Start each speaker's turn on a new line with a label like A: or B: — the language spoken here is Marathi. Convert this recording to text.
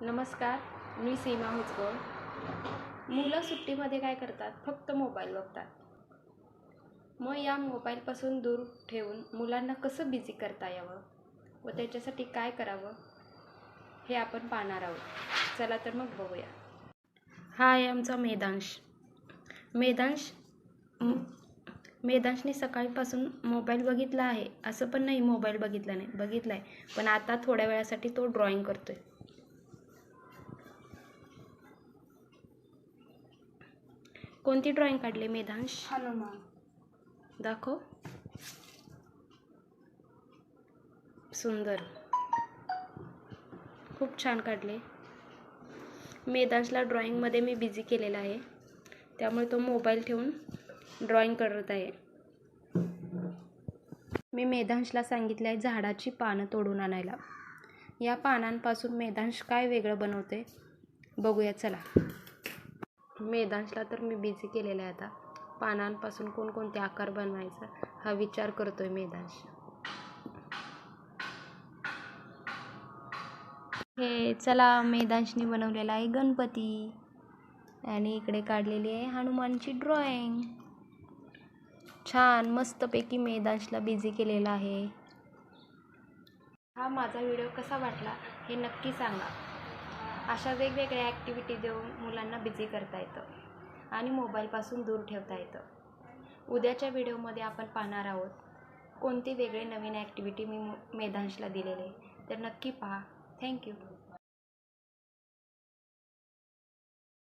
A: नमस्कार मी सीमा हुचकोळ मुलं सुट्टीमध्ये काय करतात? फक्त मोबाईल बघतात. मग या मोबाईलपासून दूर ठेवून मुलांना कसं बिझी करता यावं? व त्याच्यासाठी काय करावं? हे आपण पाहणार आहोत. चला तर मग बघूया. हा आहे आमचा मेदांश मेदांश मेधांशने मेदांशने मोबाईल बघितला आहे. असं पण नाही मोबाईल बघितला नाही बघितला आहे पण आता थोड्या वेळासाठी तो ड्रॉईंग करतो आहे कोणती ड्रॉइंग काढली मेधांश?
B: हनुमान.
A: दाखव. सुंदर. खूप छान काढले. मेधांशला ड्रॉइंगमध्ये मी बिझी केलेला आहे. त्यामुळे तो मोबाईल ठेवून ड्रॉइंग करत आहे. मी मेधांशला सांगितले आहे झाडाची पानं तोडून आणायला. या पानांपासून मेधांश काय वेगळं बनवते बघूया चला. मेदांशला तर मी बिझी केलेला आहे आता. पानांपासून कोणकोणते आकार बनवायचा हा विचार करतोय मेदांश. हे चला मेदांशने बनवलेला आहे गणपती. आणि इकडे काढलेली आहे हनुमानची ड्रॉइंग छान मस्तपैकी मेदांशला बिझी केलेला आहे. हा माझा व्हिडिओ कसा वाटला हे नक्की सांगा. अशा वेगवेगळ्या ॲक्टिव्हिटी देऊन मुलांना बिझी करता येतं. आणि मोबाईलपासून दूर ठेवता येतं. उद्याच्या व्हिडिओमध्ये आपण पाहणार आहोत कोणती वेगळे नवीन ॲक्टिव्हिटी मी मेधांशला दिलेले तर नक्की पहा. थँक्यू